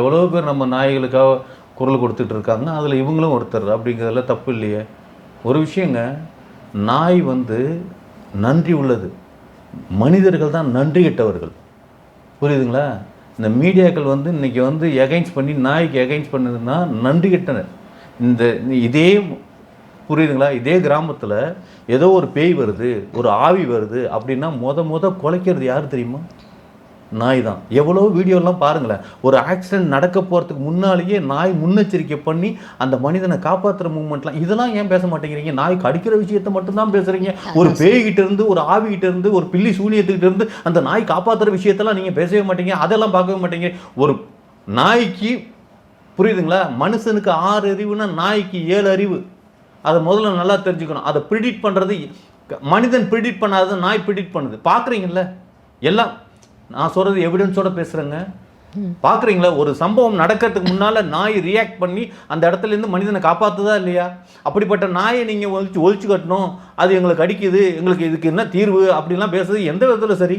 எவ்வளோ பேர் நம்ம நாய்களுக்காக குரல் கொடுத்துட்டு இருக்காங்க அதில் இவங்களும் ஒருத்தர். அப்படிங்கிறதுல தப்பு இல்லையே. ஒரு விஷயங்க நாய் வந்து நன்றி உள்ளது. மனிதர்கள் தான் நன்றி கெட்டவர்கள். புரியுதுங்களா? இந்த மீடியாக்கள் வந்து இன்னைக்கு வந்து எகைன்ஸ் பண்ணி நாய்க்கு எகைன்ஸ் பண்ணதுன்னா நன்றி கெட்டனர். இந்த இதே புரியுதுங்களா? இதே கிராமத்தில் ஏதோ ஒரு பேய் வருது ஒரு ஆவி வருது அப்படின்னா மொத முத குலைக்கிறது யார் தெரியுமா? நாய் தான் எவ்வளோ வீடியோலாம் பாருங்களேன். ஒரு ஆக்சிடென்ட் நடக்க போகிறதுக்கு முன்னாலேயே நாய் முன்னெச்சரிக்கை பண்ணி அந்த மனிதனை காப்பாற்றுற மூமெண்ட்லாம் இதெல்லாம் ஏன் பேச மாட்டேங்கிறீங்க? நாய் கடிக்கிற விஷயத்தை மட்டும்தான் பேசுகிறீங்க ஒரு பேய்கிட்ட இருந்து ஒரு ஆவிகிட்ட இருந்து ஒரு பில்லி சூனியத்துக்கிட்ட இருந்து அந்த நாய் காப்பாற்றுற விஷயத்தெல்லாம் நீங்கள் பேசவே மாட்டீங்க. அதெல்லாம் பார்க்கவே மாட்டீங்க ஒரு நாய்க்கு புரியுதுங்களா? மனுஷனுக்கு ஆறு அறிவுனா நாய்க்கு ஏழு அறிவு. அதை முதல்ல நல்லா தெரிஞ்சுக்கணும். அதை ப்ரிடிக்ட் பண்ணுறது மனிதன் ப்ரிடிக்ட் பண்ணாதது நாய் ப்ரிடிக்ட் பண்ணுது. பார்க்குறீங்கல்ல? எல்லாம் நான் சொல்கிறது எவிடன்ஸோட பேசுகிறேங்க பார்க்குறீங்களா ஒரு சம்பவம் நடக்கிறதுக்கு முன்னால் நாய் ரியாக்ட் பண்ணி அந்த இடத்துல இருந்து மனிதனை காப்பாற்றுதா இல்லையா? அப்படிப்பட்ட நாயை நீங்கள் ஒழிச்சு ஒழிச்சு கட்டணும். அது எங்களுக்கு அடிக்குது. எங்களுக்கு இதுக்கு என்ன தீர்வு? அப்படிலாம் பேசுறது எந்த விதத்தில் சரி?